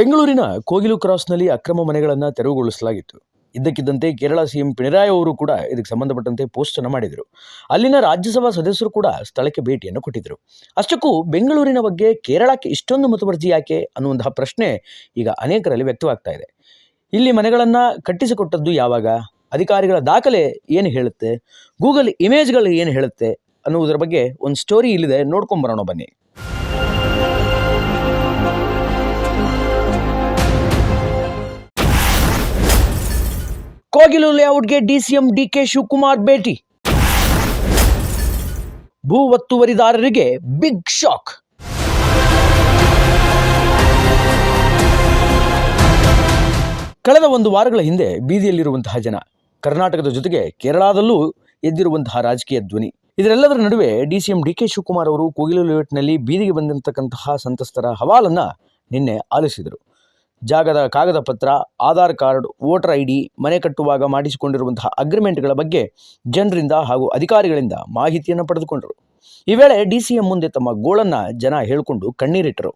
ಬೆಂಗಳೂರಿನ ಕೋಗಿಲು ಕ್ರಾಸ್ನಲ್ಲಿ ಅಕ್ರಮ ಮನೆಗಳನ್ನು ತೆರವುಗೊಳಿಸಲಾಗಿತ್ತು. ಇದ್ದಕ್ಕಿದ್ದಂತೆ ಕೇರಳ ಸಿಎಂ ಪಿಣರಾಯಿ ಅವರು ಕೂಡ ಇದಕ್ಕೆ ಸಂಬಂಧಪಟ್ಟಂತೆ ಪೋಸ್ಟ್ ಅನ್ನು ಮಾಡಿದರು. ಅಲ್ಲಿನ ರಾಜ್ಯಸಭಾ ಸದಸ್ಯರು ಕೂಡ ಸ್ಥಳಕ್ಕೆ ಭೇಟಿಯನ್ನು ಕೊಟ್ಟಿದ್ದರು. ಅಷ್ಟಕ್ಕೂ ಬೆಂಗಳೂರಿನ ಬಗ್ಗೆ ಕೇರಳಕ್ಕೆ ಇಷ್ಟೊಂದು ಮುತುವರ್ಜಿ ಯಾಕೆ ಅನ್ನುವಂತಹ ಪ್ರಶ್ನೆ ಈಗ ಅನೇಕರಲ್ಲಿ ವ್ಯಕ್ತವಾಗ್ತಾ ಇದೆ. ಇಲ್ಲಿ ಮನೆಗಳನ್ನು ಕಟ್ಟಿಸಿಕೊಟ್ಟದ್ದು ಯಾವಾಗ? ಅಧಿಕಾರಿಗಳ ದಾಖಲೆ ಏನು ಹೇಳುತ್ತೆ? ಗೂಗಲ್ ಇಮೇಜ್ಗಳು ಏನು ಹೇಳುತ್ತೆ ಅನ್ನುವುದರ ಬಗ್ಗೆ ಒಂದು ಸ್ಟೋರಿ ಇಲ್ಲಿದೆ. ನೋಡ್ಕೊಂಬರೋಣ ಬನ್ನಿ. ಕೋಗಿಲು ಲೇಔಟ್ಗೆ ಡಿಸಿಎಂ ಡಿಕೆ ಶಿವಕುಮಾರ್ ಭೇಟಿ. ಭೂ ಒತ್ತುವರಿದಾರರಿಗೆ ಬಿಗ್ ಶಾಕ್. ಕಳೆದ ಒಂದು ವಾರಗಳ ಹಿಂದೆ ಬೀದಿಯಲ್ಲಿರುವಂತಹ ಜನ, ಕರ್ನಾಟಕದ ಜೊತೆಗೆ ಕೇರಳದಲ್ಲೂ ಎದ್ದಿರುವಂತಹ ರಾಜಕೀಯ ಧ್ವನಿ. ಇದರೆಲ್ಲದರ ನಡುವೆ ಡಿಸಿಎಂ ಡಿ ಕೆ ಶಿವಕುಮಾರ್ ಅವರು ಕೋಗಿಲು ಲೇಔಟ್ನಲ್ಲಿ ಬೀದಿಗೆ ಬಂದಿರತಕ್ಕಂತಹ ಸಂತ್ರಸ್ತರ ಹವಾಲನ್ನ ನಿನ್ನೆ ಆಲಿಸಿದರು. ಜಾಗದ ಕಾಗದ ಪತ್ರ, Aadhaar card, voter I D ಮನೆ ಕಟ್ಟುವಾಗ ಮಾಡಿಸಿಕೊಂಡಿರುವಂತಹ ಅಗ್ರಿಮೆಂಟ್ಗಳ ಬಗ್ಗೆ ಜನರಿಂದ ಹಾಗೂ ಅಧಿಕಾರಿಗಳಿಂದ ಮಾಹಿತಿಯನ್ನು ಪಡೆದುಕೊಂಡರು. ಈ ವೇಳೆ ಡಿಸಿಎಂ ಮುಂದೆ ತಮ್ಮ ಗೋಳನ್ನು ಜನ ಹೇಳಿಕೊಂಡು ಕಣ್ಣೀರಿಟ್ಟರು.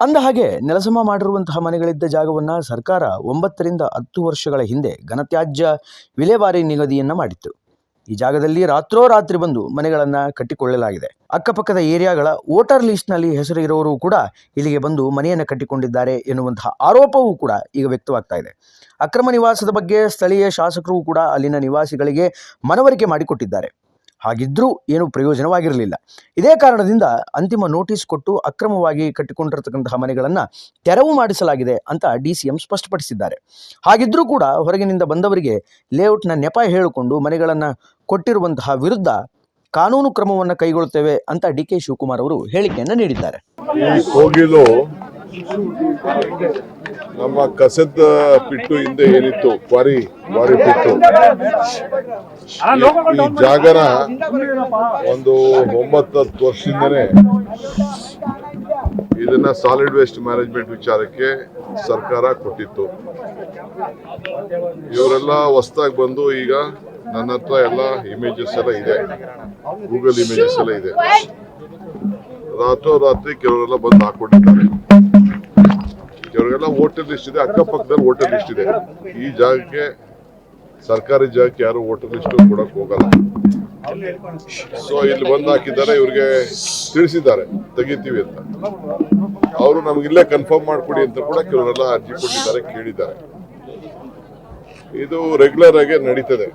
ಅಂದ ಹಾಗೆ ನೆಲಸಮ ಮಾಡಿರುವಂತಹ ಮನೆಗಳಿದ್ದ ಜಾಗವನ್ನು ಸರ್ಕಾರ ಒಂಬತ್ತರಿಂದ ಹತ್ತು ವರ್ಷಗಳ ಹಿಂದೆ ಘನತ್ಯಾಜ್ಯ ವಿಲೇವಾರಿ ನಿಗದಿಯನ್ನು ಮಾಡಿತ್ತು. ಈ ಜಾಗದಲ್ಲಿ ರಾತ್ರೋರಾತ್ರಿ ಬಂದು ಮನೆಗಳನ್ನು ಕಟ್ಟಿಕೊಳ್ಳಲಾಗಿದೆ. ಅಕ್ಕಪಕ್ಕದ ಏರಿಯಾಗಳ ವೋಟರ್ ಲಿಸ್ಟ್ನಲ್ಲಿ ಹೆಸರು ಇರೋರು ಕೂಡ ಇಲ್ಲಿಗೆ ಬಂದು ಮನೆಯನ್ನು ಕಟ್ಟಿಕೊಂಡಿದ್ದಾರೆ ಎನ್ನುವಂತಹ ಆರೋಪವೂ ಕೂಡ ಈಗ ವ್ಯಕ್ತವಾಗ್ತಾ ಇದೆ. ಅಕ್ರಮ ನಿವಾಸದ ಬಗ್ಗೆ ಸ್ಥಳೀಯ ಶಾಸಕರು ಕೂಡ ಅಲ್ಲಿನ ನಿವಾಸಿಗಳಿಗೆ ಮನವರಿಕೆ ಮಾಡಿಕೊಟ್ಟಿದ್ದಾರೆ. ಹಾಗಿದ್ರೂ ಏನೂ ಪ್ರಯೋಜನವಾಗಿರಲಿಲ್ಲ. ಇದೇ ಕಾರಣದಿಂದ ಅಂತಿಮ ನೋಟಿಸ್ ಕೊಟ್ಟು ಅಕ್ರಮವಾಗಿ ಕಟ್ಟಿಕೊಂಡಿರತಕ್ಕಂತಹ ಮನೆಗಳನ್ನು ತೆರವು ಮಾಡಿಸಲಾಗಿದೆ ಅಂತ ಡಿ ಸಿ ಎಂ ಸ್ಪಷ್ಟಪಡಿಸಿದ್ದಾರೆ. ಹಾಗಿದ್ರೂ ಕೂಡ ಹೊರಗಿನಿಂದ ಬಂದವರಿಗೆ ಲೇಔಟ್ನ ನೆಪ ಹೇಳಿಕೊಂಡು ಮನೆಗಳನ್ನು ಕೊಟ್ಟಿರುವಂತಹ ವಿರುದ್ಧ ಕಾನೂನು ಕ್ರಮವನ್ನು ಕೈಗೊಳ್ಳುತ್ತೇವೆ ಅಂತ ಡಿ ಕೆ ಶಿವಕುಮಾರ್ ಅವರು ಹೇಳಿಕೆಯನ್ನು ನೀಡಿದ್ದಾರೆ. ನಮ್ಮ ಕಸದ ಪಿಟ್ಟು ಹಿಂದೆ ಏನಿತ್ತು? Quarry quarry pit. ಈ- ಈ ಜಾಗನ ಒಂದು ಒಂಬತ್ತು ಹತ್ತು ವರ್ಷದಿಂದನೇ ಇದನ್ನ ಸಾಲಿಡ್ ವೇಸ್ಟ್ ಮ್ಯಾನೇಜ್ಮೆಂಟ್ ವಿಚಾರಕ್ಕೆ ಸರ್ಕಾರ ಕೊಟ್ಟಿತ್ತು. ಇವರೆಲ್ಲ ಹೊಸದಾಗಿ ಬಂದು ಈಗ ನನ್ನ ಹತ್ರ ಎಲ್ಲ ಇಮೇಜಸ್ ಎಲ್ಲ ಇದೆ. ಗೂಗಲ್ ಇಮೇಜಸ್ ಎಲ್ಲ ಇದೆ. ರಾತ್ರೋರಾತ್ರಿ ಕೆಲವರೆಲ್ಲ ಬಂದು ಹಾಕೊಂಡಿದ್ದಾರೆ ಕೆಲವರೆಲ್ಲ ವೋಟರ್ ಲಿಸ್ಟ್ ಇದೆ. ಅಕ್ಕಪಕ್ಕದಲ್ಲಿ ವೋಟರ್ ಲಿಸ್ಟ್ ಇದೆ. ಈ ಜಾಗಕ್ಕೆ, ಸರ್ಕಾರಿ ಜಾಗಕ್ಕೆ ಯಾರು ವೋಟರ್ ಲಿಸ್ಟ್ ಕೊಡಕ್ ಹೋಗಲ್ಲ. ಸೊ ಇಲ್ಲಿ ಬಂದು ಹಾಕಿದ್ದಾರೆ, ಇವ್ರಿಗೆ ತಿಳಿಸಿದ್ದಾರೆ. ತೆಗಿತೀವಿ ಅಂತ. ಅವರು ನಮ್ಗೆ ಇಲ್ಲೇ ಕನ್ಫರ್ಮ್ ಮಾಡ್ಕೊಡಿ ಅಂತ ಕೂಡ ಕೆಲವರೆಲ್ಲ ಅರ್ಜಿ ಕೊಟ್ಟಿದ್ದಾರೆ, ಕೇಳಿದ್ದಾರೆ. ಇದು ರೆಗ್ಯುಲರ್ ಆಗಿ ನಡೀತದೆ.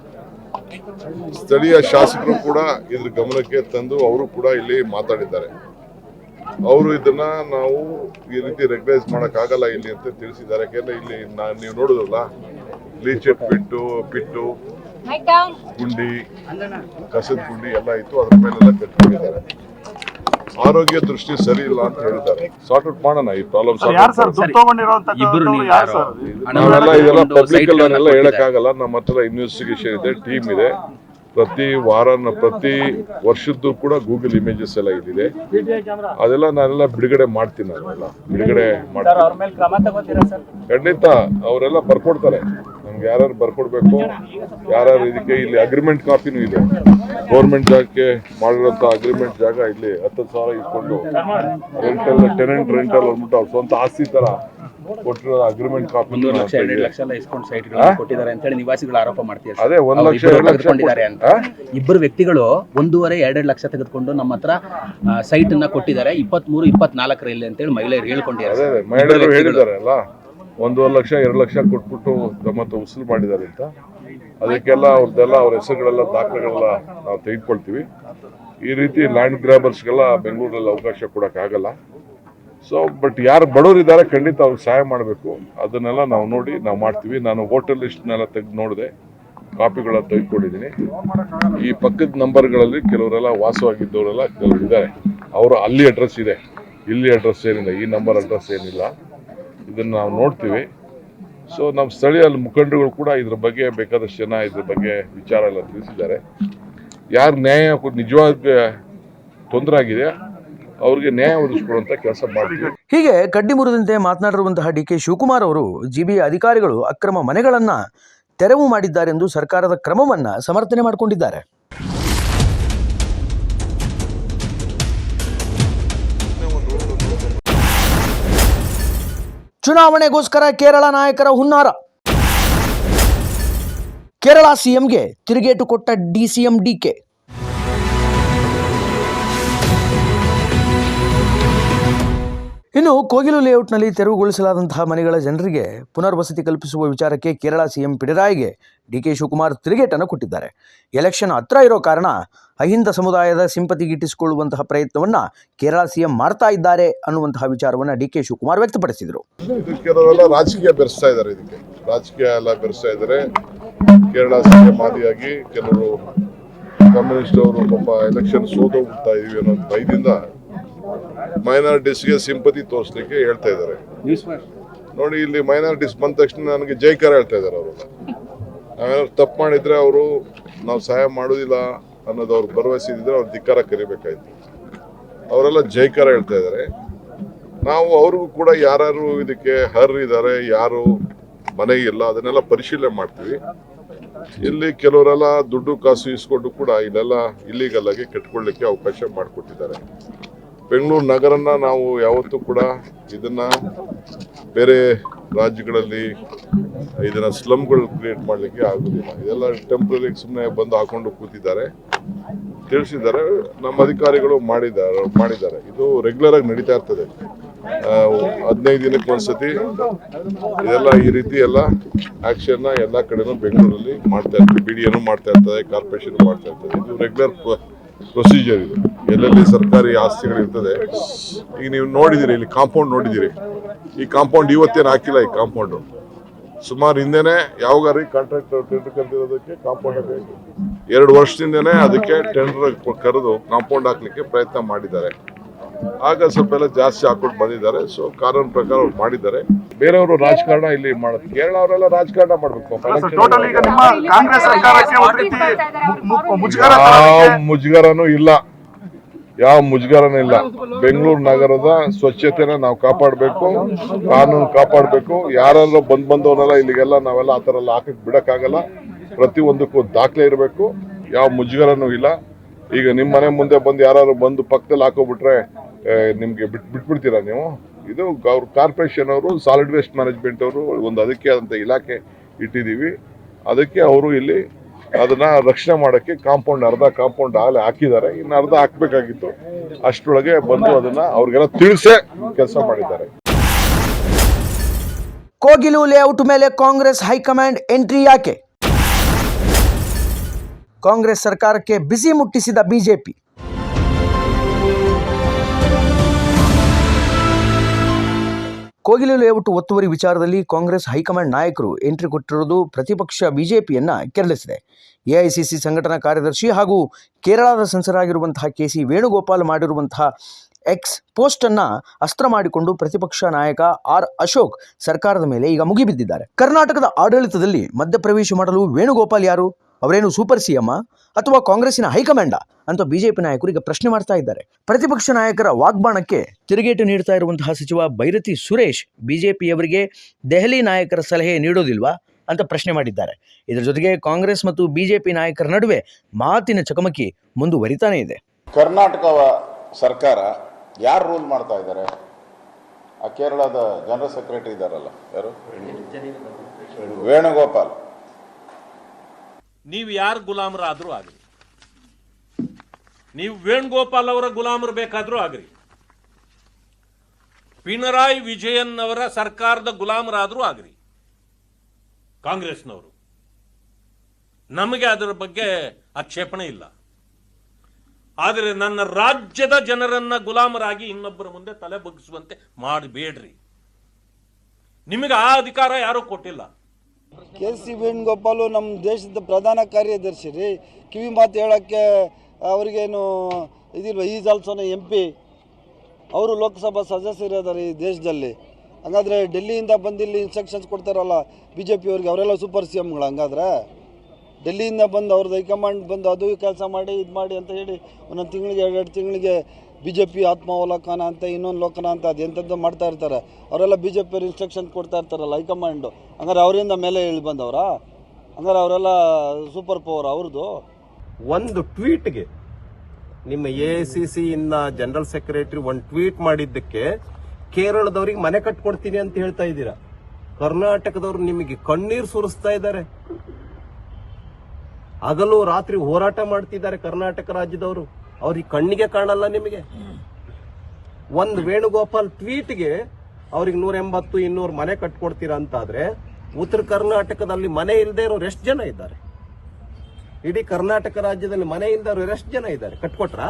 ಸ್ಥಳೀಯ ಶಾಸಕರು ಕೂಡ ಇದ್ರ ಗಮನಕ್ಕೆ ತಂದು ಅವರು ಕೂಡ ಇಲ್ಲಿ ಮಾತಾಡಿದ್ದಾರೆ. ಅವರು ಇದನ್ನ ನಾವು ಈ ರೀತಿ ರೆಗ್ಯುಲೈಸ್ ಮಾಡಕ್ ಆಗಲ್ಲ ಇಲ್ಲಿ ಅಂತ ತಿಳಿಸಿದ್ದಾರೆ. ಯಾಕೆಂದ್ರೆ ಇಲ್ಲಿ ನಾ- ನೀವು ನೋಡುದಲ್ಲ ಲೀಚೆಟ್ ಪಿಟ್ಟು ಪಿಟ್ಟು ಗುಂಡಿ ಕಸದ ಗುಂಡಿ ಎಲ್ಲ ಇತ್ತು. ಅದ್ರ ಮೇಲೆಲ್ಲ ಕಟ್ಕೊಂಡಿದ್ದಾರೆ. ಆರೋಗ್ಯ ದೃಷ್ಟಿ ಸರಿ ಇಲ್ಲ ಅಂತ ಹೇಳಿದ್ದಾರೆ. ಸಾರ್ಟ್ ಔಟ್ ಮಾಡೋಣ ಈ ಪ್ರಾಬ್ಲಮ್ ನಾವೆಲ್ಲ ಇದೆಲ್ಲ ಪಬ್ಲಿಕ್ ಎಲ್ಲ ಅಲ್ಲಿ ಗಳನ್ನ ಹೇಳಕ್ ಆಗಲ್ಲ ನಮ್ಮ ಹತ್ರ ಇನ್ವೆಸ್ಟಿಗೇಷನ್ ಇದೆ ಟೀಮ್ ಇದೆ. ಪ್ರತಿ ವಾರ ಪ್ರತಿ ವರ್ಷದ್ದು ಕೂಡ ಗೂಗಲ್ ಇಮೇಜಸ್ ಎಲ್ಲ ಇಲ್ಲಿದೆ. ಅದೆಲ್ಲ ನಾನೆಲ್ಲ ಬಿಡುಗಡೆ ಮಾಡ್ತೀನಿ ಅದೆಲ್ಲ ಬಿಡುಗಡೆ ಮಾಡ್ತೀನಿ. ಖಂಡಿತ ಅವರೆಲ್ಲ ಬರ್ಕೊಡ್ತಾರೆ. ನಮ್ಗೆ ಯಾರು ಬರ್ಕೊಡ್ಬೇಕು ಯಾರು ಇದಕ್ಕೆ ಇಲ್ಲಿ ಅಗ್ರಿಮೆಂಟ್ ಕಾಪಿನೂ ಇದೆ. ಗೌರ್ಮೆಂಟ್ ಜಾಗಕ್ಕೆ ಮಾಡಿರೋಂಥ ಅಗ್ರಿಮೆಂಟ್ ಜಾಗ ಇಲ್ಲಿ ಹತ್ತು ಸಾವಿರ ಇಸ್ಕೊಂಡು ರೆಂಟಲ್ ಟೆನೆಂಟ್ ರೆಂಟಲ್ ಅಂದ್ಬಿಟ್ಟು ಅವ್ರ ಸ್ವಂತ ಆಸ್ತಿ ತರ ಕೊಟ್ಟಿರೋ ಅಗ್ರಿಮೆಂಟ್ ಕಾಪಿ ಲಕ್ಷ ಎರಡು ಲಕ್ಷ ಎಲ್ಲ ಇಸ್ಕೊಂಡು ಸೈಟ್ ಕೊಟ್ಟಿದ್ದಾರೆ ಅಂತ ಹೇಳಿ ನಿವಾಸಿಗಳು ಆರೋಪ ಮಾಡ್ತೀವಿ ಅದೇ ಒಂದ್ ಲಕ್ಷ ಎರಡು ಲಕ್ಷ ತೆಗೆದುಕೊಂಡಿದ್ದಾರೆ ಅಂತ? ಇಬ್ಬರು ವ್ಯಕ್ತಿಗಳು ಒಂದೂವರೆ ಎರಡೆರಡು ಲಕ್ಷ ತೆಗೆದುಕೊಂಡು ನಮ್ಮ ಹತ್ರ ಸೈಟ್ ಅನ್ನ ಕೊಟ್ಟಿದ್ದಾರೆ. ಇಪ್ಪತ್ಮೂರು ಇಪ್ಪತ್ನಾಲ್ಕರಲ್ಲಿ ಅಂತ ಹೇಳಿ ಮಹಿಳೆಯರು ಹೇಳ್ಕೊಂಡಿದ್ದಾರೆ. ಮಹಿಳೆಯರು ಹೇಳಿದ್ದಾರೆ ಅಲ್ಲ ಒಂದೂವರೆ ಲಕ್ಷ ಎರಡು ಲಕ್ಷ ಕೊಟ್ಬಿಟ್ಟು ತಮ್ಮ ಹತ್ರ ಉಸುಲು ಮಾಡಿದ್ದಾರೆ ಅಂತ. ಅದಕ್ಕೆಲ್ಲ ಅವ್ರದ್ದೆಲ್ಲ ಅವ್ರ ಹೆಸರುಗಳೆಲ್ಲ ದಾಖಲೆಗಳೆಲ್ಲ ನಾವು ತೆಗೆದುಕೊಳ್ತೀವಿ. ಈ ರೀತಿ ಲ್ಯಾಂಡ್ ಗ್ರಾಬರ್ಸ್ಗೆಲ್ಲ ಬೆಂಗಳೂರಲ್ಲಿ ಅವಕಾಶ ಕೊಡೋಕ್ಕಾಗಲ್ಲ. ಸೊ ಬಟ್ ಯಾರು ಬಡವರಿದ್ದಾರೆ ಖಂಡಿತ ಅವ್ರಿಗೆ ಸಹಾಯ ಮಾಡಬೇಕು. ಅದನ್ನೆಲ್ಲ ನಾವು ನೋಡಿ ನಾವು ಮಾಡ್ತೀವಿ. ನಾನು ಹೋಟೆಲ್ ಲಿಸ್ಟ್ನೆಲ್ಲ ತೆಗೆದು ನೋಡಿದೆ. ಕಾಪಿಗಳನ್ನ ತೆಗೆದುಕೊಂಡಿದ್ದೀನಿ. ಈ ಪಕ್ಕದ ನಂಬರ್ಗಳಲ್ಲಿ ಕೆಲವರೆಲ್ಲ ವಾಸವಾಗಿದ್ದವರೆಲ್ಲ ಕೆಲವರು ಇದ್ದಾರೆ ಅವರು ಅಲ್ಲಿ ಅಡ್ರೆಸ್ ಇದೆ. ಇಲ್ಲಿ ಅಡ್ರೆಸ್ ಏನಿಲ್ಲ. ಈ ನಂಬರ್ ಅಡ್ರೆಸ್ ಏನಿಲ್ಲ. ಇದನ್ನು ನಾವು ನೋಡ್ತೀವಿ. ಸೊ ನಮ್ಮ ಸ್ಥಳೀಯ ಮುಖಂಡರುಗಳು ಕೂಡ ಇದ್ರ ಬಗ್ಗೆ ಬೇಕಾದಷ್ಟು ಜನ ಇದ್ರ ಬಗ್ಗೆ ವಿಚಾರ ಎಲ್ಲ ತಿಳಿಸಿದ್ದಾರೆ. ಯಾರು ನ್ಯಾಯ ನಿಜವಾದ ತೊಂದರೆ ಆಗಿದೆ, ಅವ್ರಿಗೆ ನ್ಯಾಯ ಒದಗಿಸ್ಕೊಡುವಂತ ಕೆಲಸ ಮಾಡ್ತೀವಿ. ಹೀಗೆ ಕಡ್ಡಿ ಮುರಿದಂತೆ ಮಾತನಾಡಿರುವಂತಹ ಡಿ ಕೆ ಶಿವಕುಮಾರ್ ಅವರು ಜಿಬಿ ಅಧಿಕಾರಿಗಳು ಅಕ್ರಮ ಮನೆಗಳನ್ನು ತೆರವು ಮಾಡಿದ್ದಾರೆಂದು ಸರ್ಕಾರದ ಕ್ರಮವನ್ನು ಸಮರ್ಥನೆ ಮಾಡಿಕೊಂಡಿದ್ದಾರೆ. ಚುನಾವಣೆಗೋಸ್ಕರ ಕೇರಳ ನಾಯಕರ ಹುನ್ನಾರ. ಕೇರಳ ಸಿಎಂಗೆ ತಿರುಗೇಟು ಕೊಟ್ಟ ಡಿಸಿಎಂ ಡಿಕೆ. ಇನ್ನು ಕೋಗಿಲು ಲೇಔಟ್ನಲ್ಲಿ ತೆರವುಗೊಳಿಸಲಾದಂತಹ ಮನೆಗಳ ಜನರಿಗೆ ಪುನರ್ವಸತಿ ಕಲ್ಪಿಸುವ ವಿಚಾರಕ್ಕೆ ಕೇರಳ ಸಿಎಂ ಪಿಡರಾಯ್ಗೆ ಡಿ ಕೆ ಶಿವಕುಮಾರ್ ತಿರುಗೇಟನ್ನು ಕೊಟ್ಟಿದ್ದಾರೆ. ಎಲೆಕ್ಷನ್ ಹತ್ರ ಇರೋ ಕಾರಣ ಅಹಿಂದ ಸಮುದಾಯದ ಸಿಂಪತಿ ಗಿಟ್ಟಿಸಿಕೊಳ್ಳುವಂತಹ ಪ್ರಯತ್ನವನ್ನ ಕೇರಳ ಸಿಎಂ ಮಾಡ್ತಾ ಇದ್ದಾರೆ ಅನ್ನುವಂತಹ ವಿಚಾರವನ್ನ ಡಿಕೆ ಶಿವಕುಮಾರ್ ವ್ಯಕ್ತಪಡಿಸಿದರು. ರಾಜಕೀಯ ಬೆರೆಸ್ತಾ ಇದ್ದಾರೆ ಇದಕ್ಕೆ. ರಾಜಕೀಯ ಎಲ್ಲ ಬೆರೆಸ್ತಾ ಇದ್ದಾರೆ. ಕೇರಳ ಸಿಎಂ ಆದಿಯಾಗಿ ಕೆಲವರು ಕಮ್ಯುನಿಸ್ಟ್ ಅವರು ಪಾಪ ಎಲೆಕ್ಷನ್ ಸೋತೋಗ್ಬಿಡ್ತಾ ಇದೀವಿ ಅನ್ನೋ ಭಯದಿಂದ ಮೈನಾರಿಟೀಸ್ಗೆ ಸಿಂಪತಿ ತೋರಿಸ್ಲಿಕ್ಕೆ ಹೇಳ್ತಾ ಇದ್ದಾರೆ. ನೋಡಿ, ಇಲ್ಲಿ ಮೈನಾರಿಟೀಸ್ ಬಂದ ತಕ್ಷಣ ನನಗೆ ಜೈಕಾರ ಹೇಳ್ತಾ ಇದ್ದಾರೆ ಅವರು. ನಾವೇನಾದ್ರು ತಪ್ಪು ಮಾಡಿದ್ರೆ ಅವರು ನಾವು ಸಹಾಯ ಮಾಡೋದಿಲ್ಲ ಅನ್ನೋದು ಅವ್ರು ಭರವಸೆ ಇದ್ದಿದ್ರೆ ಅವ್ರು ಧಿಕ್ಕಾರ ಕರಿಬೇಕಾಯ್ತು. ಅವರೆಲ್ಲ ಜೈಕಾರ ಹೇಳ್ತಾ ಇದ್ದಾರೆ. ನಾವು ಅವ್ರಿಗೂ ಕೂಡ ಯಾರು ಇದಕ್ಕೆ ಹರ್ ಇದ್ದಾರೆ ಯಾರು ಮನೆ ಇಲ್ಲ, ಅದನ್ನೆಲ್ಲ ಪರಿಶೀಲನೆ ಮಾಡ್ತೀವಿ. ಇಲ್ಲಿ ಕೆಲವರೆಲ್ಲ ದುಡ್ಡು ಕಾಸು ಇಸ್ಕೊಂಡು ಕೂಡ ಇಲ್ಲೆಲ್ಲ ಇಲ್ಲಿಗಲ್ಲಾಗಿ ಕಟ್ಕೊಳ್ಳಿಕ್ಕೆ ಅವಕಾಶ ಮಾಡಿಕೊಟ್ಟಿದ್ದಾರೆ. ಬೆಂಗಳೂರು ನಗರನ ನಾವು ಯಾವತ್ತೂ ಕೂಡ ಇದನ್ನ ಬೇರೆ ರಾಜ್ಯಗಳಲ್ಲಿ ಇದನ್ನ ಸ್ಲಮ್ಗಳು ಕ್ರಿಯೇಟ್ ಮಾಡಲಿಕ್ಕೆ ಆಗುದಿಲ್ಲ. ಇದೆಲ್ಲ ಟೆಂಪ್ರರಿ ಸುಮ್ಮನೆ ಬಂದು ಹಾಕೊಂಡು ಕೂತಿದ್ದಾರೆ. ತಿಳಿಸಿದ್ದಾರೆ. ನಮ್ಮ ಅಧಿಕಾರಿಗಳು ಮಾಡಿದ್ದಾರೆ ಮಾಡಿದ್ದಾರೆ. ಇದು ರೆಗ್ಯುಲರ್ ಆಗಿ ನಡೀತಾ ಇರ್ತದೆ. ಹದಿನೈದು ದಿನಕ್ಕೆ ಒಂದ್ಸತಿ ಇದೆಲ್ಲ ಈ ರೀತಿ ಎಲ್ಲ ಆಕ್ಷನ್ ಎಲ್ಲ ಕಡೆನೂ ಬೆಂಗಳೂರಲ್ಲಿ ಮಾಡ್ತಾ ಇರ್ತದೆ ಬಿ ಡಿ ಮಾಡ್ತಾ ಇರ್ತದೆ ಕಾರ್ಪೊರೇಷನ್ ಮಾಡ್ತಾ ಇರ್ತದೆ. ಇದು ರೆಗ್ಯುಲರ್ ಪ್ರೊಸೀಜರ್ ಇದು. ಎಲ್ಲೆಲ್ಲಿ ಸರ್ಕಾರಿ ಆಸ್ತಿಗಳಿರ್ತದೆ, ಈಗ ನೀವು ನೋಡಿದಿರಿ, ಇಲ್ಲಿ ಕಾಂಪೌಂಡ್ ನೋಡಿದಿರಿ. ಈ ಕಾಂಪೌಂಡ್ ಇವತ್ತೇನು ಹಾಕಿಲ್ಲ ಈ ಕಾಂಪೌಂಡ್ ಸುಮಾರು ಹಿಂದೆನೆ ಯಾವಾಗ ಕಾಂಟ್ರಾಕ್ಟ್ ಟೆಂಡರ್ ಕರೆದಿರೋದಕ್ಕೆ ಕಾಂಪೌಂಡ್ ಎರಡು ವರ್ಷದಿಂದನೇ ಅದಕ್ಕೆ ಟೆಂಡರ್ ಕರೆದು ಕಾಂಪೌಂಡ್ ಹಾಕ್ಲಿಕ್ಕೆ ಪ್ರಯತ್ನ ಮಾಡಿದ್ದಾರೆ. ಆಗ ಸ್ವಲ್ಪ ಎಲ್ಲ ಜಾಸ್ತಿ ಹಾಕೊಂಡು ಬಂದಿದ್ದಾರೆ. ಸೊ ಕಾನೂನು ಪ್ರಕಾರ ಅವ್ರು ಮಾಡಿದ್ದಾರೆ. ಬೇರೆಯವರು ರಾಜಕಾರಣ ಇಲ್ಲಿ ಮಾಡೋದು ಕೇರಳ ಅವರೆಲ್ಲ ರಾಜಕಾರಣ ಮಾಡ್ಬೇಕು. ಟೋಟಲ್ ಈಗ ನಿಮ್ಮ ಕಾಂಗ್ರೆಸ್ ಸರ್ಕಾರಕ್ಕೆ ಒಂದ್ ರೀತಿ ಮು- ಮು- ಮುಜುಗರ ಯಾವ ಮುಜುಗರನೂ ಇಲ್ಲ. ಯಾವ ಮುಜುಗರನೂ ಇಲ್ಲ. ಬೆಂಗಳೂರು ನಗರದ ಸ್ವಚ್ಛತೆನ ನಾವು ಕಾಪಾಡಬೇಕು. ಕಾನೂನು ಕಾಪಾಡಬೇಕು. ಯಾರಾದ್ರೂ ಬಂದ್ ಬಂದವರೆಲ್ಲ ಇಲ್ಲಿಗೆಲ್ಲ ನಾವೆಲ್ಲ ಆ ಥರ ಎಲ್ಲ ಹಾಕಕ್ ಬಿಡೋಕ್ಕಾಗಲ್ಲ. ಪ್ರತಿಯೊಂದಕ್ಕೂ ದಾಖಲೆ ಇರಬೇಕು. ಯಾವ ಮುಜುಗರನೂ ಇಲ್ಲ. ಈಗ ನಿಮ್ಮ ಮನೆ ಮುಂದೆ ಬಂದು ಯಾರು ಬಂದು ಪಕ್ಕದಲ್ಲಿ ಹಾಕೋಬಿಟ್ರೆ ನಿಮ್ಗೆ ಬಿಟ್ ಬಿಟ್ಬಿಡ್ತೀರಾ ನೀವು? ಇದು ಅವ್ರ ಕಾರ್ಪೊರೇಷನ್ ಅವರು ಸಾಲಿಡ್ ವೇಸ್ಟ್ ಮ್ಯಾನೇಜ್ಮೆಂಟ್ ಅವರು ಒಂದು ಅದಕ್ಕೆ ಆದಂಥ ಇಲಾಖೆ ಇಟ್ಟಿದ್ದೀವಿ. ಅದಕ್ಕೆ ಅವರು ಇಲ್ಲಿ ಅದನ್ನ ರಕ್ಷಣೆ ಮಾಡೋಕ್ಕೆ ಕಾಂಪೌಂಡ್, ಅರ್ಧ ಕಾಂಪೌಂಡ್ ಆಗಲೇ ಹಾಕಿದ್ದಾರೆ. ಇನ್ನು ಅರ್ಧ ಹಾಕ್ಬೇಕಾಗಿತ್ತು. ಅಷ್ಟರೊಳಗೆ ಬಂದು ಅದನ್ನ ಅವ್ರಿಗೆಲ್ಲ ತಿಳಿಸೇ ಕೆಲಸ ಮಾಡಿದ್ದಾರೆ. ಕೋಗಿಲು ಲೇಔಟ್ ಮೇಲೆ ಕಾಂಗ್ರೆಸ್ ಹೈಕಮಾಂಡ್ ಎಂಟ್ರಿ ಯಾಕೆ? ಕಾಂಗ್ರೆಸ್ ಸರ್ಕಾರಕ್ಕೆ ಬಿಸಿ ಮುಟ್ಟಿಸಿದ ಬಿಜೆಪಿ. ಕೋಗಿಲು ಲೇಔಟ್ ಒತ್ತುವರಿ ವಿಚಾರದಲ್ಲಿ ಕಾಂಗ್ರೆಸ್ ಹೈಕಮಾಂಡ್ ನಾಯಕರು ಎಂಟ್ರಿ ಕೊಟ್ಟಿರುವುದು ಪ್ರತಿಪಕ್ಷ ಬಿಜೆಪಿಯನ್ನ ಕೆರಳಿಸಿದೆ. ಎಐಸಿಸಿ ಸಂಘಟನಾ ಕಾರ್ಯದರ್ಶಿ ಹಾಗೂ ಕೇರಳದ ಸಂಸದರಾಗಿರುವಂತಹ ಕೆ ಸಿ ವೇಣುಗೋಪಾಲ್ ಮಾಡಿರುವಂತಹ ಎಕ್ಸ್ ಪೋಸ್ಟ್ ಅನ್ನ ಅಸ್ತ್ರ ಮಾಡಿಕೊಂಡು ಪ್ರತಿಪಕ್ಷ ನಾಯಕ ಆರ್ ಅಶೋಕ್ ಸರ್ಕಾರದ ಮೇಲೆ ಈಗ ಮುಗಿಬಿದ್ದಿದ್ದಾರೆ. ಕರ್ನಾಟಕದ ಆಡಳಿತದಲ್ಲಿ ಮಧ್ಯಪ್ರವೇಶ ಮಾಡಲು ವೇಣುಗೋಪಾಲ್ ಯಾರು? ಅವರೇನು ಸೂಪರ್ ಸಿ ಎಮ್ಮ ಅಥವಾ ಕಾಂಗ್ರೆಸ್ಸಿನ ಹೈಕಮಾಂಡ ಅಂತ ಬಿಜೆಪಿ ನಾಯಕರು ಈಗ ಪ್ರಶ್ನೆ ಮಾಡ್ತಾ ಇದ್ದಾರೆ. ಪ್ರತಿಪಕ್ಷ ನಾಯಕರ ವಾಗ್ಬಾಣಕ್ಕೆ ತಿರುಗೇಟು ನೀಡ್ತಾ ಇರುವಂತಹ ಸಚಿವ ಬೈರತಿ ಸುರೇಶ್ ಬಿಜೆಪಿಯವರಿಗೆ ದೆಹಲಿ ನಾಯಕರ ಸಲಹೆ ನೀಡೋದಿಲ್ವಾ ಅಂತ ಪ್ರಶ್ನೆ ಮಾಡಿದ್ದಾರೆ. ಇದರ ಜೊತೆಗೆ ಕಾಂಗ್ರೆಸ್ ಮತ್ತು ಬಿಜೆಪಿ ನಾಯಕರ ನಡುವೆ ಮಾತಿನ ಚಕಮಕಿ ಮುಂದುವರಿತಾನೇ ಇದೆ. ಕರ್ನಾಟಕ ಸರ್ಕಾರ ಯಾರು ರೂಲ್ ಮಾಡ್ತಾ ಇದ್ದಾರೆ ಆ ಕೇರಳದ ಜನರಲ್ ಸೆಕ್ರೆಟರಿ ಇದ್ದಾರಲ್ಲ ಯಾರು? ವೇಣುಗೋಪಾಲ್. ನೀವು ಯಾರು ಗುಲಾಮರಾದರೂ ಆಗ್ರಿ. ನೀವು ವೇಣುಗೋಪಾಲ್ ಅವರ ಗುಲಾಮರು ಬೇಕಾದರೂ ಆಗ್ರಿ. ಪಿಣರಾಯಿ ವಿಜಯನ್ ಅವರ ಸರ್ಕಾರದ ಗುಲಾಮರಾದರೂ ಆಗ್ರಿ. ಕಾಂಗ್ರೆಸ್ನವರು. ನಮಗೆ ಅದರ ಬಗ್ಗೆ ಆಕ್ಷೇಪಣೆ ಇಲ್ಲ. ಆದರೆ ನನ್ನ ರಾಜ್ಯದ ಜನರನ್ನ ಗುಲಾಮರಾಗಿ ಇನ್ನೊಬ್ಬರ ಮುಂದೆ ತಲೆ ಬಗ್ಗಿಸುವಂತೆ ಮಾಡಬೇಡ್ರಿ. ನಿಮಗೆ ಆ ಅಧಿಕಾರ ಯಾರೂ ಕೊಟ್ಟಿಲ್ಲ. ಕೆ ಸಿ ವೇಣುಗೋಪಾಲು ನಮ್ಮ ದೇಶದ ಪ್ರಧಾನ ಕಾರ್ಯದರ್ಶಿ ರೀ. ಕಿವಿ ಮಾತು ಹೇಳೋಕ್ಕೆ ಅವ್ರಿಗೇನು ಇದಿಲ್ವ? ಈಸ್ ಆಲ್ಸೋನ ಎಂ ಪಿ ಅವರು ಲೋಕಸಭಾ ಸದಸ್ಯರಿದ್ದಾರೆ ಈ ದೇಶದಲ್ಲಿ. ಹಂಗಾದ್ರೆ ಡೆಲ್ಲಿಯಿಂದ ಬಂದಿಲ್ಲಿ ಇನ್ಸ್ಟ್ರಕ್ಷನ್ಸ್ ಕೊಡ್ತಾರಲ್ಲ ಬಿ ಜೆ ಪಿಯವ್ರಿಗೆ ಅವರೆಲ್ಲ ಸೂಪರ್ ಸಿ ಎಮ್ಗಳು ಹಂಗಾದ್ರೆ? ಡೆಲ್ಲಿಯಿಂದ ಬಂದು ಅವ್ರದ್ದು ಹೈಕಮಾಂಡ್ ಬಂದು ಅದು ಕೆಲಸ ಮಾಡಿ, ಇದು ಮಾಡಿ ಅಂತ ಹೇಳಿ ಒಂದೊಂದು ತಿಂಗಳಿಗೆ, ಎರಡೆರಡು ತಿಂಗಳಿಗೆ ಬಿ ಜೆ ಪಿ ಆತ್ಮಾವಲೋಕನ ಅಂತ, ಇನ್ನೊಂದು ಲೋಕನ ಅಂತ, ಅದು ಎಂಥದ್ದು ಮಾಡ್ತಾ ಇರ್ತಾರೆ. ಅವರೆಲ್ಲ ಬಿ ಜೆ ಪಿಯವ್ರು ಇನ್ಸ್ಟ್ರಕ್ಷನ್ ಕೊಡ್ತಾ ಇರ್ತಾರಲ್ಲ, ಹೈಕಮಾಂಡು. ಹಂಗಾರೆ ಅವರಿಂದ ಮೇಲೆ ಇಳಿ ಬಂದವರಾ? ಹಂಗಾರೆ ಅವರೆಲ್ಲ ಸೂಪರ್ ಪವರ್ ಅವ್ರದ್ದು. ಒಂದು ಟ್ವೀಟ್ಗೆ ನಿಮ್ಮ A C C general secretary ಒಂದು ಟ್ವೀಟ್ ಮಾಡಿದ್ದಕ್ಕೆ ಕೇರಳದವ್ರಿಗೆ ಮನೆ ಕಟ್ಕೊಡ್ತೀನಿ ಅಂತ ಹೇಳ್ತಾ ಇದ್ದೀರಾ? ಕರ್ನಾಟಕದವ್ರು ನಿಮಗೆ ಕಣ್ಣೀರು ಸುರಿಸ್ತಾ ಇದ್ದಾರೆ. ಹಗಲು ರಾತ್ರಿ ಹೋರಾಟ ಮಾಡ್ತಿದ್ದಾರೆ ಕರ್ನಾಟಕ ರಾಜ್ಯದವರು. ಅವ್ರಿಗೆ ಕಣ್ಣಿಗೆ ಕಾಣಲ್ಲ ನಿಮಗೆ? ಒಂದು ವೇಣುಗೋಪಾಲ್ ಟ್ವೀಟ್ಗೆ ಅವ್ರಿಗೆ ನೂರ ಎಂಬತ್ತು ಇನ್ನೂರು ಮನೆ ಕಟ್ಕೊಡ್ತೀರಾ ಅಂತಾದ್ರೆ ಉತ್ತರ ಕರ್ನಾಟಕದಲ್ಲಿ ಮನೆ ಇಲ್ಲದೆ ಇರೋರು ಎಷ್ಟು ಜನ ಇದ್ದಾರೆ? ಇಡೀ ಕರ್ನಾಟಕ ರಾಜ್ಯದಲ್ಲಿ ಮನೆ ಇಲ್ಲದೆ ಎಷ್ಟು ಜನ ಇದ್ದಾರೆ? ಕಟ್ಕೊಟ್ರ?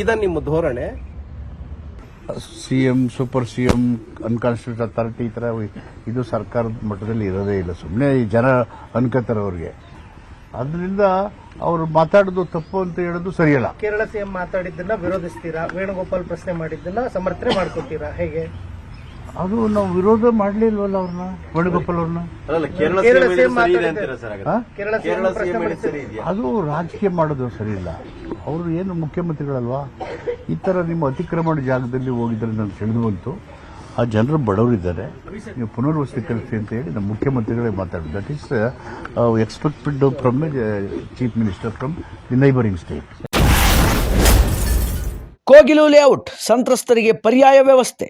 ಇದ ನಿಮ್ಮ ಧೋರಣೆ. C M super C M unconstitutional authority ಈ ಥರ ಇದು ಸರ್ಕಾರದ ಮಟ್ಟದಲ್ಲಿ ಇರೋದೇ ಇಲ್ಲ. ಸುಮ್ಮನೆ ಈ ಜನ ಅನ್ಕೋತಾರೆ ಅವ್ರಿಗೆ. ಅದರಿಂದ ಅವರು ಮಾತಾಡೋದು ತಪ್ಪು ಅಂತ ಹೇಳೋದು ಸರಿಯಲ್ಲ. ಕೇರಳ ಸಿಎಂ ಮಾತಾಡಿದ್ದನ್ನ ವಿರೋಧಿಸ್ತೀರಾ? ವೇಣುಗೋಪಾಲ್ ಪ್ರಶ್ನೆ ಮಾಡಿದ್ದನ್ನ ಸಮರ್ಥನೆ ಮಾಡ್ಕೊತೀರಾ? ಹೇಗೆ? ಅದು ನಾವು ವಿರೋಧ ಮಾಡ್ಲಿಲ್ವಲ್ಲ ಅವ್ರನ್ನ? ವೇಣುಗೋಪಾಲ್ ಅವ್ರನ್ನ? ಅದು ರಾಜಕೀಯ ಮಾಡೋದು ಸರಿ ಇಲ್ಲ ಅವರು ಏನು ಮುಖ್ಯಮಂತ್ರಿಗಳಲ್ವಾ? ಈ ಥರ ನಿಮ್ಮ ಅತಿಕ್ರಮಣ ಜಾಗದಲ್ಲಿ ಹೋಗಿದ್ರೆ ನಾನು ತಿಳಿದು ಬಂತು. ಆ ಜನರು ಬಡವರಿದ್ದಾರೆ. ನೀವು ಪುನರ್ವಸತಿ ಕಲಿಸಿ ಅಂತ ಹೇಳಿ ನಮ್ಮ ಮುಖ್ಯಮಂತ್ರಿಗಳೇ ಮಾತಾಡೋದು that is expected from chief minister from the neighbouring state Kogilu layout ಸಂತ್ರಸ್ತರಿಗೆ ಪರ್ಯಾಯ ವ್ಯವಸ್ಥೆ.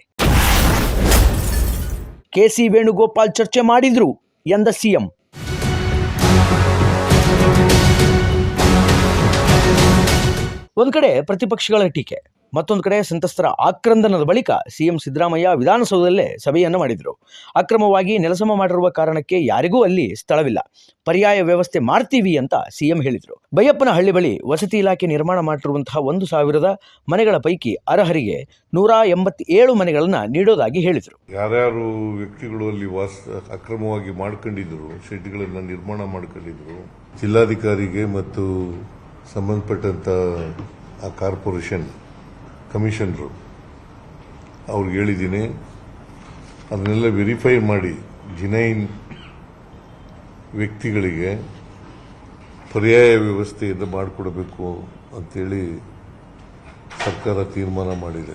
ಕೆಸಿ ವೇಣುಗೋಪಾಲ್ ಚರ್ಚೆ ಮಾಡಿದ್ರು ಎಂದ ಸಿಎಂ ಒಂದು ಕಡೆ ಪ್ರತಿಪಕ್ಷಗಳ ಟೀಕೆ. ಮತ್ತೊಂದು ಕಡೆ ಸಂತ್ರಸ್ತರ ಆಕ್ರಂದನದ ಬಳಿಕ ಸಿಎಂ ಸಿದ್ದರಾಮಯ್ಯ ವಿಧಾನಸೌಧದಲ್ಲೇ ಸಭೆಯನ್ನು ಮಾಡಿದರು. ಅಕ್ರಮವಾಗಿ ನೆಲಸಮ ಮಾಡಿರುವ ಕಾರಣಕ್ಕೆ ಯಾರಿಗೂ ಅಲ್ಲಿ ಸ್ಥಳವಿಲ್ಲ. ಪರ್ಯಾಯ ವ್ಯವಸ್ಥೆ ಮಾಡ್ತೀವಿ ಅಂತ ಸಿಎಂ ಹೇಳಿದರು. ಬೈಯಪ್ಪನ ಹಳ್ಳಿ ಬಳಿ ವಸತಿ ಇಲಾಖೆ ನಿರ್ಮಾಣ ಮಾಡಿರುವಂತಹ ಒಂದು ಸಾವಿರದ ಮನೆಗಳ ಪೈಕಿ ಅರ್ಹರಿಗೆ ನೂರ ಎಂಬತ್ತೇಳು ಮನೆಗಳನ್ನು ನೀಡೋದಾಗಿ ಹೇಳಿದರು. ಯಾರ್ಯಾರು ವ್ಯಕ್ತಿಗಳು ಅಲ್ಲಿ ವಾಸ, ಅಕ್ರಮವಾಗಿ ಮಾಡ್ಕೊಂಡಿದ್ರು, ಶೆಡ್ಗಳನ್ನು ನಿರ್ಮಾಣ ಮಾಡ್ಕೊಂಡಿದ್ರು, ಜಿಲ್ಲಾಧಿಕಾರಿಗೆ ಮತ್ತು ಸಂಬಂಧಪಟ್ಟಂತ ಆ ಕಾರ್ಪೊರೇಷನ್ ಕಮಿಷನರು. ಅವ್ರಿಗೆ ಹೇಳಿದ್ದೀನಿ, ಅದನ್ನೆಲ್ಲ ವೆರಿಫೈ ಮಾಡಿ ಜಿನೈನ್ ವ್ಯಕ್ತಿಗಳಿಗೆ ಪರ್ಯಾಯ ವ್ಯವಸ್ಥೆಯಿಂದ ಮಾಡಿಕೊಡಬೇಕು ಅಂತೇಳಿ ಸರ್ಕಾರ ತೀರ್ಮಾನ ಮಾಡಿದೆ.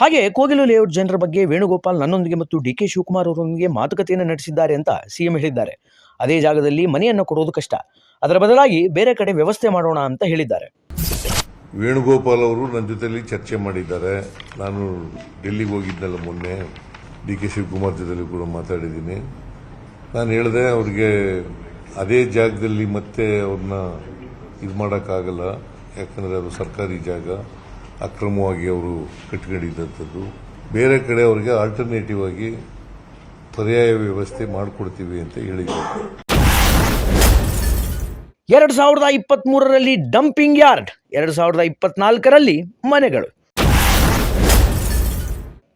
ಹಾಗೆ ಕೋಗಿಲು ಲೇಔಟ್ ಜನರ ಬಗ್ಗೆ ವೇಣುಗೋಪಾಲ್ ನನ್ನೊಂದಿಗೆ ಮತ್ತು ಡಿ ಕೆ ಶಿವಕುಮಾರ್ ಅವರೊಂದಿಗೆ ಮಾತುಕತೆಯನ್ನು ನಡೆಸಿದ್ದಾರೆ ಅಂತ ಸಿಎಂ ಹೇಳಿದ್ದಾರೆ. ಅದೇ ಜಾಗದಲ್ಲಿ ಮನೆಯನ್ನು ಕೊಡೋದು ಕಷ್ಟ. ಅದರ ಬದಲಾಗಿ ಬೇರೆ ಕಡೆ ವ್ಯವಸ್ಥೆ ಮಾಡೋಣ ಅಂತ ಹೇಳಿದ್ದಾರೆ. ವೇಣುಗೋಪಾಲ್ ಅವರು ನನ್ನ ಜೊತೆಯಲ್ಲಿ ಚರ್ಚೆ ಮಾಡಿದ್ದಾರೆ. ನಾನು ಡೆಲ್ಲಿಗೆ ಹೋಗಿದ್ದಲ್ಲ ಮೊನ್ನೆ. ಡಿ ಕೆ ಶಿವಕುಮಾರ್ ಜೊತೆಲಿ ಕೂಡ ಮಾತಾಡಿದ್ದೀನಿ. ನಾನು ಹೇಳಿದೆ ಅವ್ರಿಗೆ ಅದೇ ಜಾಗದಲ್ಲಿ ಮತ್ತೆ ಅವ್ರನ್ನ ಇದು ಮಾಡೋಕ್ಕಾಗಲ್ಲ. ಯಾಕಂದರೆ ಅದು ಸರ್ಕಾರಿ ಜಾಗ. ಅಕ್ರಮವಾಗಿ ಅವರು ಕಟ್ಕೊಂಡಿದ್ದಂಥದ್ದು. ಬೇರೆ ಕಡೆ ಅವರಿಗೆ ಆಲ್ಟರ್ನೇಟಿವ್ ಆಗಿ ಪರ್ಯಾಯ ವ್ಯವಸ್ಥೆ ಮಾಡಿಕೊಡ್ತೀವಿ ಅಂತ ಹೇಳಿದ್ದಾರೆ. ಎರಡು ಸಾವಿರದ ಇಪ್ಪತ್ತ್ ಮೂರರಲ್ಲಿ ಡಂಪಿಂಗ್ ಯಾರ್ಡ್, ಎರಡು ಸಾವಿರದ ಇಪ್ಪತ್ನಾಲ್ಕರಲ್ಲಿ ಮನೆಗಳು.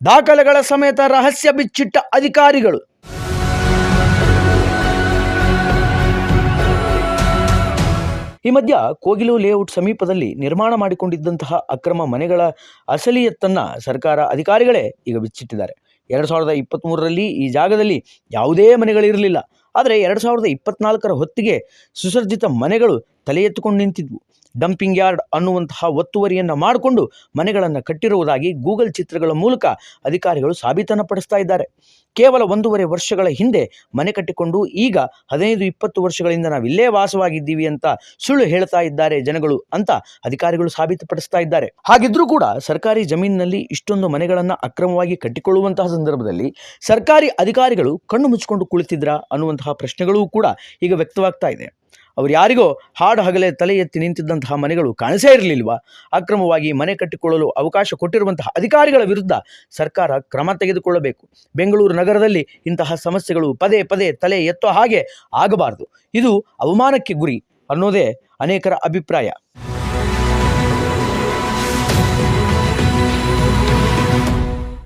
ದಾಖಲೆಗಳ ಸಮೇತ ರಹಸ್ಯ ಬಿಚ್ಚಿಟ್ಟ ಅಧಿಕಾರಿಗಳು. ಈ ಮಧ್ಯ ಕೋಗಿಲು ಲೇಔಟ್ ಸಮೀಪದಲ್ಲಿ ನಿರ್ಮಾಣ ಮಾಡಿಕೊಂಡಿದ್ದಂತಹ ಅಕ್ರಮ ಮನೆಗಳ ಅಸಲಿಯತ್ತನ್ನ ಸರ್ಕಾರ ಅಧಿಕಾರಿಗಳೇ ಈಗ ಬಿಚ್ಚಿಟ್ಟಿದ್ದಾರೆ. ಎರಡು ಸಾವಿರದ ಇಪ್ಪತ್ತ್ಮೂರರಲ್ಲಿ ಈ ಜಾಗದಲ್ಲಿ ಯಾವುದೇ ಮನೆಗಳಿರಲಿಲ್ಲ. ಆದರೆ ಎರಡು ಸಾವಿರದ ಇಪ್ಪತ್ನಾಲ್ಕರ ಹೊತ್ತಿಗೆ ಸುಸರ್ಜಿತ ಮನೆಗಳು ತಲೆ ಎತ್ತುಕೊಂಡು ನಿಂತಿದ್ವು. ಡಂಪಿಂಗ್ ಯಾರ್ಡ್ ಅನ್ನುವಂತಹ ಒತ್ತುವರಿಯನ್ನು ಮಾಡಿಕೊಂಡು ಮನೆಗಳನ್ನು ಕಟ್ಟಿರುವುದಾಗಿ ಗೂಗಲ್ ಚಿತ್ರಗಳ ಮೂಲಕ ಅಧಿಕಾರಿಗಳು ಸಾಬೀತನ್ನು ಪಡಿಸ್ತಾ ಇದ್ದಾರೆ. ಕೇವಲ ಒಂದೂವರೆ ವರ್ಷಗಳ ಹಿಂದೆ ಮನೆ ಕಟ್ಟಿಕೊಂಡು ಈಗ ಹದಿನೈದು, ಇಪ್ಪತ್ತು ವರ್ಷಗಳಿಂದ ನಾವು ಇಲ್ಲೇ ವಾಸವಾಗಿದ್ದೀವಿ ಅಂತ ಸುಳ್ಳು ಹೇಳ್ತಾ ಇದ್ದಾರೆ ಜನಗಳು ಅಂತ ಅಧಿಕಾರಿಗಳು ಸಾಬೀತುಪಡಿಸ್ತಾ ಇದ್ದಾರೆ. ಹಾಗಿದ್ರೂ ಕೂಡ ಸರ್ಕಾರಿ ಜಮೀನಿನಲ್ಲಿ ಇಷ್ಟೊಂದು ಮನೆಗಳನ್ನು ಅಕ್ರಮವಾಗಿ ಕಟ್ಟಿಕೊಳ್ಳುವಂತಹ ಸಂದರ್ಭದಲ್ಲಿ ಸರ್ಕಾರಿ ಅಧಿಕಾರಿಗಳು ಕಣ್ಣು ಮುಚ್ಚಿಕೊಂಡು ಕುಳಿತಿದ್ರಾ ಅನ್ನುವಂತಹ ಪ್ರಶ್ನೆಗಳೂ ಕೂಡ ಈಗ ವ್ಯಕ್ತವಾಗ್ತಾ ಇದೆ. ಅವ್ರು ಯಾರಿಗೋ ಹಾಡು ಹಗಲೇ ತಲೆ ಎತ್ತಿ ನಿಂತಿದ್ದಂತಹ ಮನೆಗಳು ಕಾಣಿಸೇ ಇರಲಿಲ್ವಾ? ಅಕ್ರಮವಾಗಿ ಮನೆ ಕಟ್ಟಿಕೊಳ್ಳಲು ಅವಕಾಶ ಕೊಟ್ಟಿರುವಂತಹ ಅಧಿಕಾರಿಗಳ ವಿರುದ್ಧ ಸರ್ಕಾರ ಕ್ರಮ ತೆಗೆದುಕೊಳ್ಳಬೇಕು. ಬೆಂಗಳೂರು ನಗರದಲ್ಲಿ ಇಂತಹ ಸಮಸ್ಯೆಗಳು ಪದೇ ಪದೇ ತಲೆ ಎತ್ತೋ ಹಾಗೆ ಆಗಬಾರದು. ಇದು ಅವಮಾನಕ್ಕೆ ಗುರಿ ಅನ್ನೋದೇ ಅನೇಕರ ಅಭಿಪ್ರಾಯ.